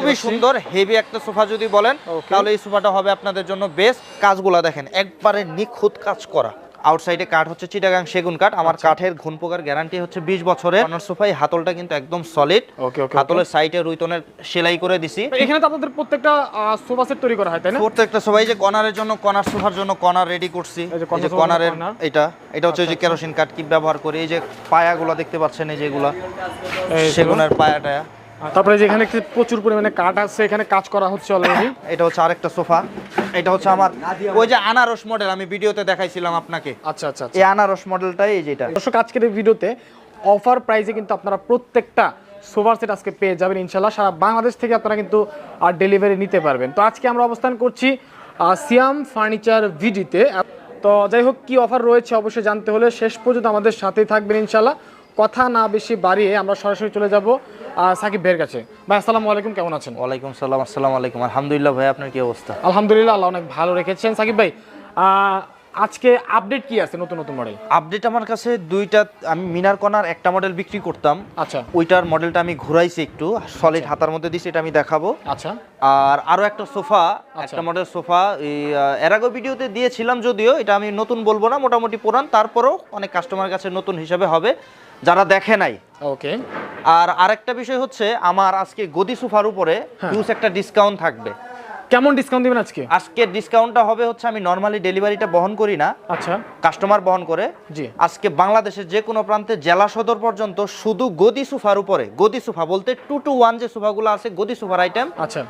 খুবই সুন্দর। হেভি একটা সোফা যদি বলেন তাহলে এই সোফাটা হবে আপনাদের জন্য বেস্ট কাজগুলা দেখেন একবারে নিখুঁত কাজ করা। আউটসাইডে কাঠ হচ্ছে চিটাগাং সেগুন কাঠ। আমার আচ্ছা। কাঠের ঘুন পোকার গ্যারান্টি হচ্ছে বিশ বছরের। কর্নার সোফাই হাতলটা কিন্তু একদম সলিড হাতলের সাইডে রুইতনের সেলাই করে দিছি। এখানে তো আপনাদের প্রত্যেকটা সোফা সেট তৈরি করা হয় তাই না? প্রত্যেকটা সবাই যে কর্নারের জন্য কর্নার সোফার জন্য কর্নার রেডি করছি। এই যে কর্নারের এটা এটা হচ্ছে যে আচ্ছা, কেরোসিন কাঠ কি ব্যবহার করি এই যে পায়াগুলো দেখতে পাচ্ছেন এই যেগুলা। সেগুনের পায়া টায়া আর তারপরে যে এখানে প্রচুর পরিমাণে কাঠ আছে এখানে কাজ করা হচ্ছে অলরেডি এটা হচ্ছে আরেকটা সোফা। এটা হচ্ছে আমার ওই যে আনারস মডেল আমি ভিডিওতে দেখাইছিলাম আপনাকে। আচ্ছা আচ্ছা আচ্ছা। এই আনারস মডেলটাই এই যেটা। দর্শক আজকের ভিডিওতে অফার প্রাইসে কিন্তু আপনারা প্রত্যেকটা সোফা সেট আজকে পেয়ে যাবেন ইনশাল্লাহ সারা বাংলাদেশ থেকে আপনারা কিন্তু আর ডেলিভারি নিতে পারবেন। তো আজকে আমরা অবস্থান করছি সিয়াম ফার্নিচার ভিডিতে তো। যাই হোক কি অফার রয়েছে অবশ্যই জানতে হলে শেষ পর্যন্ত আমাদের সাথেই থাকবেন ইনশাল্লাহ কথা না বেশি বাড়িয়ে আমরা সরাসরি চলে যাব সাকিব ভাইয়ের কাছে। ভাই আসসালামু আলাইকুম কেমন আছেন? ওয়ালাইকুম সালাম আসসালামু আলাইকুম। আলহামদুলিল্লাহ ভাই আপনার কি অবস্থা? আলহামদুলিল্লাহ আল্লাহ অনেক ভালো রেখেছেন। সাকিব ভাই আজকে আপডেট কি আছে নতুন নতুন মডেল আপডেট আমার কাছে দুইটা আমি মিনার কর্নার একটা মডেল বিক্রি করতাম। আচ্ছা। ওইটার মডেলটা আমি ঘুরাইছি একটু সলিড হাতার মধ্যে দিছি এটা আমি দেখাবো। আচ্ছা। আর আরও একটা সোফা একটা মডেল সোফা এর আগে ভিডিওতে দিয়েছিলাম যদিও এটা আমি নতুন বলব না মোটামুটি পুরান তারপরও অনেক কাস্টমার কাছে নতুন হিসাবে হবে। যারা দেখে নাই। ওকে। আর আরেকটা বিষয় হচ্ছে আমার আজকে গদি সোফার উপরে হ্যাঁ। হিউজ একটা ডিসকাউন্ট থাকবে। কেমন ডিসকাউন্ট দিবেন আজকে? আজকে ডিসকাউন্টটা হবে হচ্ছে আমি নর্মালি ডেলিভারিটা বহন করি না। আচ্ছা। কাস্টমার বহন করে। জি। আজকে বাংলাদেশের যে কোনো প্রান্তে জেলা সদর পর্যন্ত শুধু গদি সোফার উপরে গদি সোফা বলতে টু টু ওয়ান যে সোফাগুলো আছে গদি সোফার আইটেম আচ্ছা।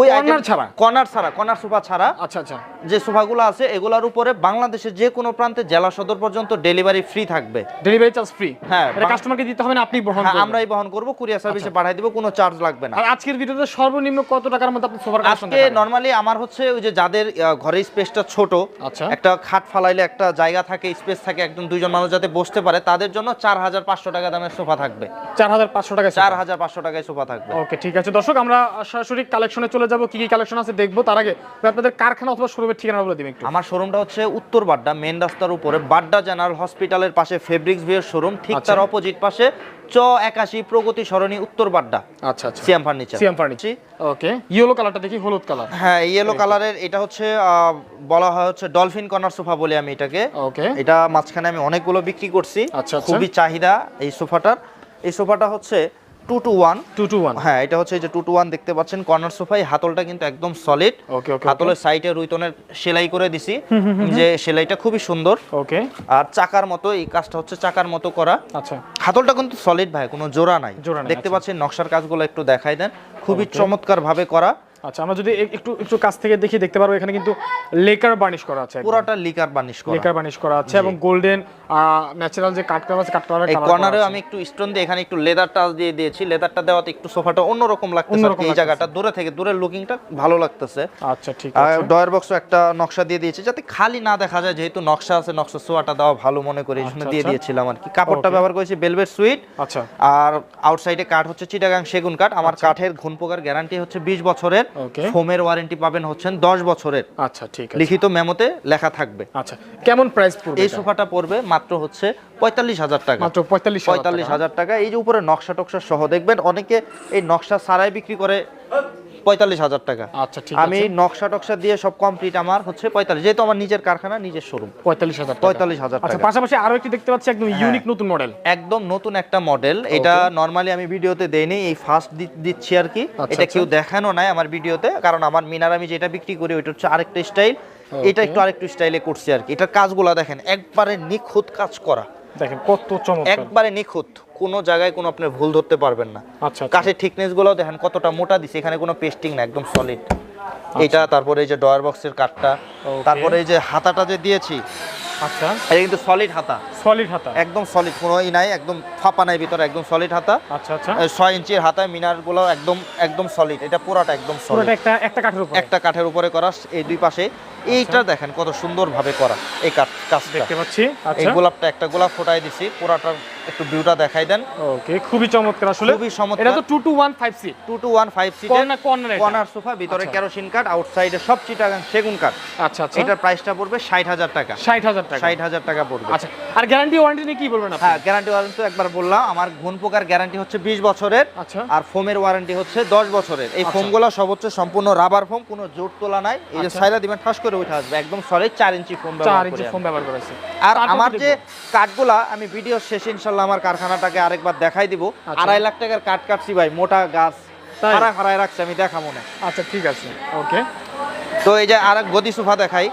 ওই আইটেম ছাড়া? কর্নার ছাড়া কর্নার সোফা ছাড়া। আচ্ছা আচ্ছা। যে সোফাগুলো আছে এগুলোর উপরে বাংলাদেশের যে কোনো প্রান্তে জেলা সদর পর্যন্ত ডেলিভারি ফ্রি থাকবে। ডেলিভারি চার্জ ফ্রি হ্যাঁ, এটা কাস্টমারকে দিতে হবে না আপনি বহন হ্যাঁ করবেন। আমরাই বহন করব কুরিয়ার। সার্ভিসে পাঠিয়ে দিব কোনো চার্জ লাগবে না। আর আজকের ভিডিওতে সর্বনিম্ন কত টাকার মধ্যে আপনি সোফার কালেকশন আজকে নরমালি আমার হচ্ছে ওই যে যাদের ঘরের স্পেসটা ছোট আচ্ছা। একটা খাট ফালাইলে একটা জায়গা থাকে স্পেস থাকে একদম দুইজন মানুষ যাতে বসতে পারে তাদের জন্য চার হাজার পাঁচশো টাকা দামের সোফা থাকবে। চার হাজার পাঁচশো টাকা চার হাজার পাঁচশো টাকায় সোফা থাকবে। ওকে ঠিক আছে। দর্শক আমরা সরাসরি কালেকশনে চলে যাব কি কি কালেকশন আছে দেখব তার আগে আপনাদের কারখানা অথবা শোরুমের ঠিকানা বলে দিবেন আমার শোরুমটা হচ্ছে উত্তর বাড্ডা মেন রাস্তার উপরে বাড্ডা জেনারেল হসপিটালের পাশে ফেব্রিক্স ভিউর শোরুম ঠিক আচ্ছা। তার অপোজিট পাশে চ একাশি প্রগতি সরণি উত্তর বাড্ডা আচ্ছা আচ্ছা। Siam furniture CM furniture okay yellow কালারটা দেখি হলুদ কালার হ্যাঁ ইয়েলো কালারের এটা হচ্ছে বলা হয় হচ্ছে ডলফিন কর্নার সোফা বলি আমি এটাকে। ওকে এটা মাঝখানে আমি অনেকগুলো বিক্রি করছি। আচ্ছা, আচ্ছা। খুবই চাহিদা এই সোফাটার এই সোফাটা হচ্ছে two two one two two one হ্যাঁ এটা হচ্ছে যে টু টু ওয়ান দেখতে পাচ্ছেন। কর্নার সোফাই হাতলটা কিন্তু একদম সলিড ওকে হাতলের সাইডে রুইতনের সেলাই করে দিছি। যে সেলাইটা খুবই সুন্দর। ওকে আর চাকার মতো এই কাজটা হচ্ছে চাকার মতো করা। আচ্ছা। হাতলটা কিন্তু সলিড ভাই কোনো জোড়া নাই। জোড়া দেখতে আচ্ছা। পাচ্ছেন নকশার কাজগুলো একটু দেখাই দেন। খুবই চমৎকার ভাবে করা। আচ্ছা আমরা যদি একটু একটু কাছ থেকে দেখি দেখতে পারব এখানে কিন্তু লেকার বার্নিশ করা আছে। পুরাটা লিকার বার্নিশ করা। লেকার বার্নিশ করা আছে এবং গোল্ডেন ন্যাচারাল যে কাট কালার আছে কাট কালারের এই কর্নারে আমি একটু স্টোন দিয়ে এখানে একটু লেদার টাচ দিয়ে দিয়েছি। লেদারটা দেওয়াতে একটু সোফাটা অন্যরকম লাগতেছে এই জায়গাটা। দূরে থেকে দূরের লুকিংটা ভালো লাগতেছে। আচ্ছা ঠিক আছে। ডয়ার বক্সও একটা নকশা দিয়ে দিয়েছি যাতে খালি না দেখা যায় যেহেতু নকশা আছে নকশা সোয়াটা দেওয়া ভালো মনে করে এই আচ্ছা, দিয়ে আচ্ছা। দিয়েছিলাম আর কি। কাপড়টা ব্যবহার করেছি বেলভেট সুইট আচ্ছা। আর আউটসাইডে কাঠ হচ্ছে চিটাগাং সেগুন কাঠ। আমার কাঠের ঘুন পোকার গ্যারান্টি হচ্ছে বিশ বছরের। Okay. ফোমের ওয়ারেন্টি পাবেন হচ্ছেন দশ বছরের। আচ্ছা ঠিক আছে। লিখিত মেমোতে লেখা থাকবে। আচ্ছা কেমন প্রাইস পড়বে এই? সোফাটা পড়বে মাত্র হচ্ছে পঁয়তাল্লিশ হাজার টাকা। মাত্র পঁয়তাল্লিশ পঁয়তাল্লিশ হাজার টাকা। এই যে উপরে নকশা টকশা সহ দেখবেন অনেকে এই নকশা সারাই বিক্রি করে। পঁয়তাল্লিশ হাজার টাকা। আচ্ছা ঠিক আমি নকশা টকশা দিয়ে সব কমপ্লিট আমার হচ্ছে পঁয়তাল্লিশ যেহেতু আমার নিজের কারখানা নিজের শোরুম পঁয়তাল্লিশ হাজার পঁয়তাল্লিশ হাজার আচ্ছা টাকা। পাশাপাশি আরও একটি দেখতে পাচ্ছি একদম ইউনিক নতুন মডেল একদম নতুন একটা মডেল এটা নর্মালি আমি ভিডিওতে দেইনি এই ফার্স্ট দিচ্ছি আর কি। আচ্ছা, এটা কেউ আচ্ছা। দেখানো নাই আমার ভিডিওতে কারণ আমার মিনার আমি যেটা বিক্রি করি ওইটা হচ্ছে আরেকটা স্টাইল এটা একটু আরেকটু স্টাইলে করছি আর কি। এটার কাজগুলো দেখেন একবারে নিখুঁত কাজ করা। দেখেন কত চমৎকার। একবারে নিখুঁত। কোনো জায়গায় কোনো আপনি ভুল ধরতে পারবেন না। আচ্ছা আচ্ছা। কাঠের থিকনেসগুলো দেখেন কতটা মোটা দিছে। এখানে কোনো পেস্টিং না একদম সলিড এটা তারপরে এই যে ডয়ার বক্সের কাঠটা। তারপরে এই যে হাতাটা যে দিয়েছি আচ্ছা। এটা কিন্তু সলিড হাতা। সলিড হাতা। একদম সলিড কোনো ই নাই একদম ফাঁপা নাই ভিতরে একদম সলিড হাতা। আচ্ছা আচ্ছা। ছয় ইঞ্চির হাতায় মিনারগুলো একদম একদম সলিড এটা পুরাটা একদম পুরোটা সলিড একটা একটা কাঠের উপরে। একটা কাঠের উপরে করা এই দুই পাশে। এইটা আচ্ছা। দেখেন কত সুন্দর ভাবে করা এই কাঠ কাজটা। দেখতে পাচ্ছি এই আচ্ছা গোলাপটা একটা গোলাপ ফোটাই দিছি পুরাটা একটু ভিউটা দেখাই দেন। ওকে খুবই চমৎকার আসলে। খুবই চমৎকার। এটা তো টু টু ওয়ান ফাইভ সি টু টু ওয়ান ফাইভ সিটের কর্নার কর্নার কর্নার সোফা ভিতরে আচ্ছা। কেরোসিন কাঠ আউটসাইডে সব চিটাগাং সেগুন কাঠ। আচ্ছা আচ্ছা। এটার প্রাইসটা পড়বে ষাট হাজার টাকা। ষাট হাজার টাকা। ষাট হাজার টাকা পড়বে। আচ্ছা আর গ্যারান্টি ওয়ারেন্টি নিয়ে কি বলবেন আপনি? হ্যাঁ গ্যারান্টি ওয়ারেন্টি একবার বললাম আমার ঘুণ পোকার গ্যারান্টি হচ্ছে বিশ বছরের আচ্ছা। আর ফোমের ওয়ারেন্টি হচ্ছে দশ বছরের। এই আচ্ছা। ফোমগুলো সব হচ্ছে সম্পূর্ণ রাবার ফোম কোনো জোর তোলা নাই। এই যে আচ্ছা। সাইরা দিবেন ঠাস করে উঠে আসবে। একদম সলিড চার ইঞ্চি ফোম ব্যবহার ইঞ্চি করে ব্যবহার করেছে আর আমার যে? কাঠগুলা আমি ভিডিও শেষে ইনশাল্লাহ আমার কারখানাটাকে আরেকবার দেখাই দিব। আচ্ছা। আড়াই লাখ টাকার কাঠ কাটছি ভাই মোটা গাছ। তাই? হারায় রাখছি আমি দেখা মনে আচ্ছা ঠিক আছে। ওকে। তো এই যে আর এক গদি সোফা দেখাই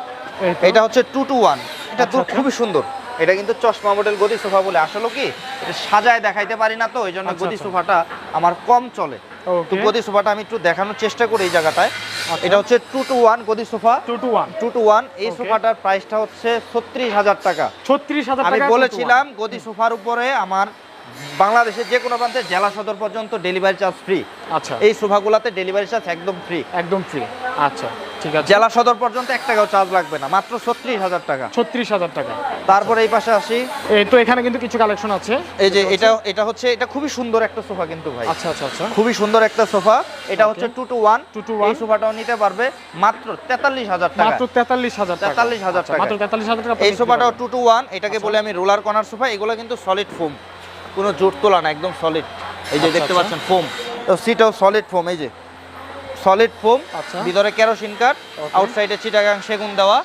এটা হচ্ছে টু টু ওয়ান এটা তো আচ্ছা, আচ্ছা। খুবই সুন্দর। এটা কিন্তু চশমা মডেল গদি সোফা বলে। আসলে কি এটা সাজায় দেখাইতে পারি না তো ওই জন্য গদি। সোফাটা আমার কম চলে। তো গদি সোফাটা আমি একটু দেখানোর চেষ্টা করি এই জায়গাটায়। এটা হচ্ছে টু টু ওয়ান গদি sofa two two one two two one এই. সোফাটার প্রাইসটা হচ্ছে ছত্রিশ হাজার টাকা। ছত্রিশ হাজার আমি বলেছিলাম গদি সোফার উপরে আমার বাংলাদেশের যে কোনো প্রান্তে জেলা সদর পর্যন্ত ডেলিভারি চার্জ ফ্রি আচ্ছা। এই সোফাগুলোতে ডেলিভারি চার্জ একদম ফ্রি একদম ফ্রি আচ্ছা ঠিক আছে। জেলা সদর পর্যন্ত এক টাকাও চার্জ লাগবে না মাত্র ছত্রিশ হাজার টাকা। ছত্রিশ হাজার টাকা। তারপরে এই পাশে আসি। এই তো এখানে কিন্তু কিছু কালেকশন আছে। এই যে এটা এটা হচ্ছে এটা খুবই সুন্দর একটা সোফা কিন্তু ভাই। আচ্ছা আচ্ছা আচ্ছা। খুবই সুন্দর একটা সোফা। এটা হচ্ছে টু টু ওয়ান 2 to 1 এই সোফাটাও নিতে পারবে মাত্র তেতাল্লিশ হাজার টাকা। মাত্র তেতাল্লিশ হাজার টাকা। 43,000 আচ্ছা, টাকা। মাত্র তেতাল্লিশ হাজার টাকা এই সোফাটাও টু টু ওয়ান এটাকে আচ্ছা। বলে আমি রোলার কর্নার সোফা। এগুলো কিন্তু সলিড ফোম কোনো জোর তোলা না একদম সলিড এই যে আচ্ছা, দেখতে আচ্ছা। পাচ্ছেন ফোম তো সিটাও সলিড ফোম এই যে। সলিড ফোম আচ্ছা। ভিতরে কেরোসিন কাঠ. আউটসাইডে চিটাগাং সেগুন দেওয়া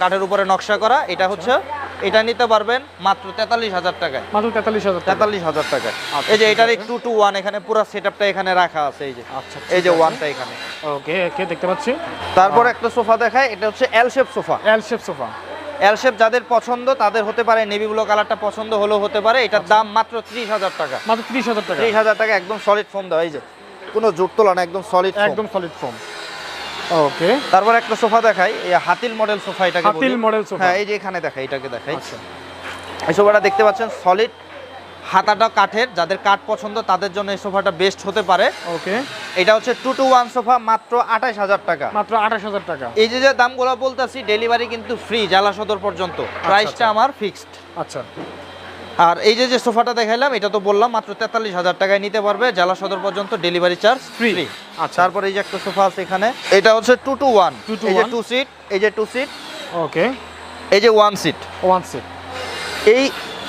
কাঠের উপরে নকশা করা এটা হচ্ছে এটা নিতে পারবেন মাত্র তেতাল্লিশ হাজার টাকায়। মাত্র তেতাল্লিশ হাজার তেতাল্লিশ হাজার টাকায়। এই যে এটার। টু টু ওয়ান এখানে পুরো সেট এখানে রাখা আছে এই যে। আচ্ছা এই যে। ওয়ানটা এখানে। ওকে ওকে দেখতে পাচ্ছি। তারপর একটা সোফা দেখায় এটা হচ্ছে L shape sofa. L shape sofa. L shape যাদের পছন্দ তাদের হতে পারে নেভি ব্লু কালারটা পছন্দ হলেও হতে পারে। এটার আচ্ছা। দাম মাত্র ত্রিশ হাজার টাকা। মাত্র ত্রিশ হাজার টাকা। ত্রিশ হাজার টাকা একদম সলিড ফোম দেওয়া এই যে কোনো জুট তোলা না একদম সলিড একদম সলিড ফোম ওকে তারপর একটা সোফা দেখাই এই হাতিল মডেল সোফা এটাকে হাতিল মডেল সোফা। হ্যাঁ এই যে এখানে দেখাই এটাকে দেখাই। আচ্ছা। এই সোফাটা দেখতে পাচ্ছেন সলিড হাতাটা কাঠের যাদের কাঠ পছন্দ তাদের জন্য এই সোফাটা বেস্ট হতে পারে। ওকে। এটা হচ্ছে টু টু ওয়ান সোফা মাত্র আঠাশ হাজার টাকা। মাত্র আঠাশ হাজার টাকা। এই যে যে দামগুলো বলতেছি ডেলিভারি কিন্তু ফ্রি জেলা সদর পর্যন্ত। প্রাইসটা আচ্ছা। আমার ফিক্সড আচ্ছা। আর এই যে যে সোফাটা দেখাইলাম এটা তো বললাম মাত্র তেতাল্লিশ হাজার টাকায় নিতে পারবে জেলা সদর পর্যন্ত ডেলিভারি চার্জ ফ্রি আচ্ছা। তারপর এই যে একটা সোফা আছে এখানে এটা হচ্ছে টু টু ওয়ান 2 to এই যে টু সিট এই যে টু সিট ওকে। এই যে ওয়ান সিট ওয়ান সিট এই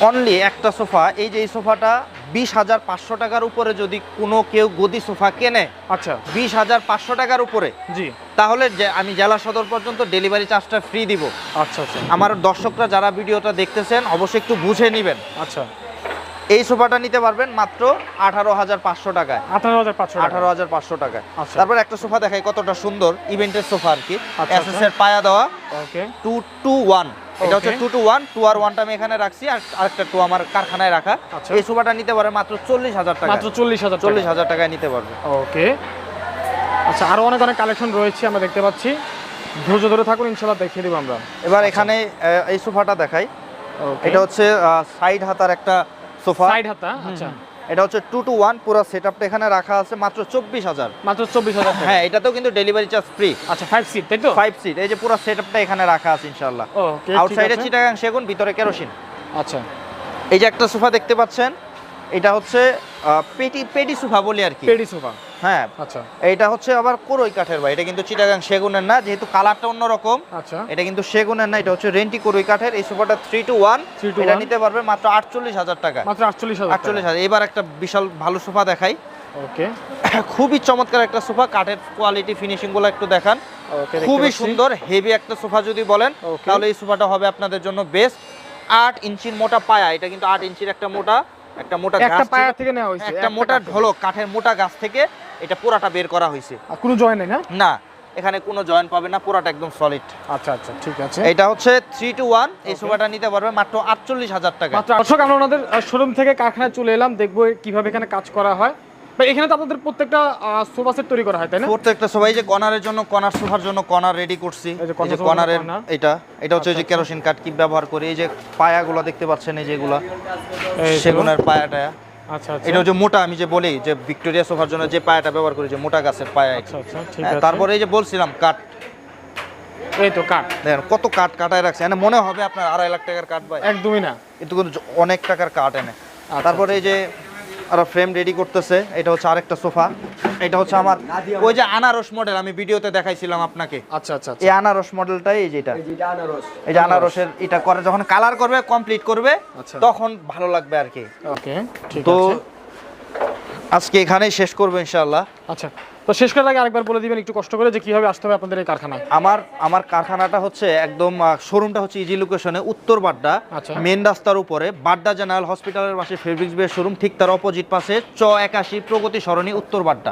অনলি একটা সোফা। এই যে এই সোফাটা বিশ হাজার পাঁচশো টাকার উপরে যদি কোনো কেউ গদি সোফা কেনে আচ্ছা। বিশ হাজার পাঁচশো টাকার উপরে জি। তাহলে আমি জেলা সদর পর্যন্ত ডেলিভারি চার্জটা ফ্রি দিব। আচ্ছা আচ্ছা। আমার দর্শকরা যারা ভিডিওটা দেখতেছেন অবশ্যই একটু বুঝে নেবেন। আচ্ছা। এই সোফাটা নিতে পারবেন মাত্র আঠারো হাজার পাঁচশো টাকায়। আঠারো হাজার পাঁচশো আঠারো হাজার পাঁচশো টাকায়। আচ্ছা। তারপর একটা সোফা দেখাই কতটা সুন্দর ইভেন্টের সোফা আর কি। আচ্ছা। এর পায়া দেওয়া। টু টু ওয়ান এটা হচ্ছে. টু টু ওয়ান টু আর ওয়ানটা আমি এখানে রাখছি আর আরেকটা টু আমার কারখানায় রাখা। আচ্ছা। এই সোফাটা নিতে পারে মাত্র চল্লিশ হাজার টাকা মাত্র চল্লিশ হাজার চল্লিশ হাজার টাকায় নিতে পারবে। ওকে আচ্ছা আরও অনেক অনেক কালেকশন রয়েছে আমরা দেখতে পাচ্ছি। ধৈর্য ধরে থাকুন ইনশাল্লাহ দেখিয়ে দিব আমরা। এবার এখানে এই সোফাটা দেখাই। এটা হচ্ছে সাইড হাতার একটা সোফা। সাইড হাতা আচ্ছা। এটা হচ্ছে টু টু ওয়ান পুরো সেট আপটা এখানে রাখা আছে মাত্র চব্বিশ হাজার। মাত্র চব্বিশ হাজার হ্যাঁ এটাতেও কিন্তু ডেলিভারি চার্জ ফ্রি আচ্ছা ফাইভ সিট তাই তো? ফাইভ সিট এই যে পুরো সেট আপটা এখানে রাখা আছে ইনশাল্লাহ আউটসাইডে চিটাগাং সেগুন ভিতরে কেরোসিন। আচ্ছা। এই যে একটা সোফা দেখতে পাচ্ছেন এটা হচ্ছে পেটি পেটি সোফা বলি আর কি। পেটি সোফা। হ্যাঁ। আচ্ছা। এইটা হচ্ছে আবার কোরই কাঠের ভাই এটা কিন্তু চিটাগাং সেগুনের না যেহেতু কালারটা অন্যরকম। আচ্ছা। এটা কিন্তু সেগুনের না এটা হচ্ছে রেন্টি কোরই কাঠের এই সোফাটা থ্রি টু ওয়ান এটা নিতে পারবে মাত্র আটচল্লিশ হাজার টাকা। মাত্র আটচল্লিশ হাজার আটচল্লিশ হাজার। এবার একটা বিশাল ভালো সোফা দেখাই। ওকে। খুবই চমৎকার একটা সোফা কাঠের কোয়ালিটি ফিনিশিংগুলো একটু দেখান। ওকে খুবই সুন্দর হেভি একটা সোফা যদি বলেন তাহলে এই সোফাটা হবে আপনাদের জন্য বেস্ট আট ইঞ্চির মোটা পায়া এটা কিন্তু আট ইঞ্চির একটা মোটা একটা মোটা গাছ থেকে- থেকে নেওয়া হয়েছে একটা মোটা ঢোলক কাঠের মোটা গাছ থেকে। এটা পুরাটা বের করা হয়েছে। আর কোনো জয়েন নেই না না এখানে কোনো জয়েন্ট পাবে না পুরাটা একদম সলিড আচ্ছা আচ্ছা ঠিক আছে। এটা হচ্ছে থ্রি টু ওয়ান এই. সোফাটা নিতে পারবে মাত্র আটচল্লিশ হাজার টাকা। মাত্র দর্শক আমরা ওনাদের শোরুম থেকে কারখানায় চলে এলাম দেখব কীভাবে এখানে কাজ করা হয়। ভাই এখানে তো আপনাদের প্রত্যেকটা সোফা সেট তৈরি করা হয় তাই না? প্রত্যেকটা সবাই যে কর্নারের জন্য কর্নার সোফার জন্য কর্নার রেডি করছি। এই যে এই কর্নারের এটা এটা হচ্ছে এই যে কেরোসিন কাঠ কি ব্যবহার করি। এই যে পায়াগুলো দেখতে পাচ্ছেন এই যেগুলা এই সেগুনের পায়াটা। এটা যে মোটা আমি যে বলি যে ভিক্টোরিয়া সোফার জন্য যে পায়াটা ব্যবহার করি যে মোটা গাছের পায়া। আচ্ছা আচ্ছা ঠিক হ্যাঁ, তারপরে এই যে বলছিলাম কাঠ। এই তো কাঠ। দেখেন কত কাঠ কাটায় রাখছে এনে মনে হবে আপনার আড়াই লাখ টাকার কাঠ ভাই। একদমই না। কিন্তু অনেক টাকার কাঠ এনে। আচ্ছা, তারপরে এই যে আর ফ্রেম রেডি করতেছে। এটা হচ্ছে আরেকটা সোফা। এটা হচ্ছে আমার ওই যে আনারস মডেল আমি ভিডিওতে দেখাইছিলাম আপনাকে। আচ্ছা আচ্ছা আচ্ছা। এই আনারস মডেলটাই এই যেটা এই যে আনারসের এটা করে যখন কালার করবে কমপ্লিট করবে আচ্ছা। তখন ভালো লাগবে আর কি। ওকে ঠিক তো আজকে এখানেই শেষ করব ইনশাআল্লাহ। আচ্ছা। তো শেষ করার আগে আরেকবার বলে দিবেন একটু কষ্ট করে যে কীভাবে আসতে হবে আপনাদের এই কারখানায় আমার আমার কারখানাটা হচ্ছে একদম শোরুমটা হচ্ছে ইজি লোকেশনে উত্তর বাড্ডা আচ্ছা। মেন রাস্তার উপরে বাড্ডা জেনারেল হসপিটালের পাশে ফেব্রিক্স বের শোরুম ঠিক তার অপোজিট পাশে চ একাশি প্রগতি সরণি উত্তর বাড্ডা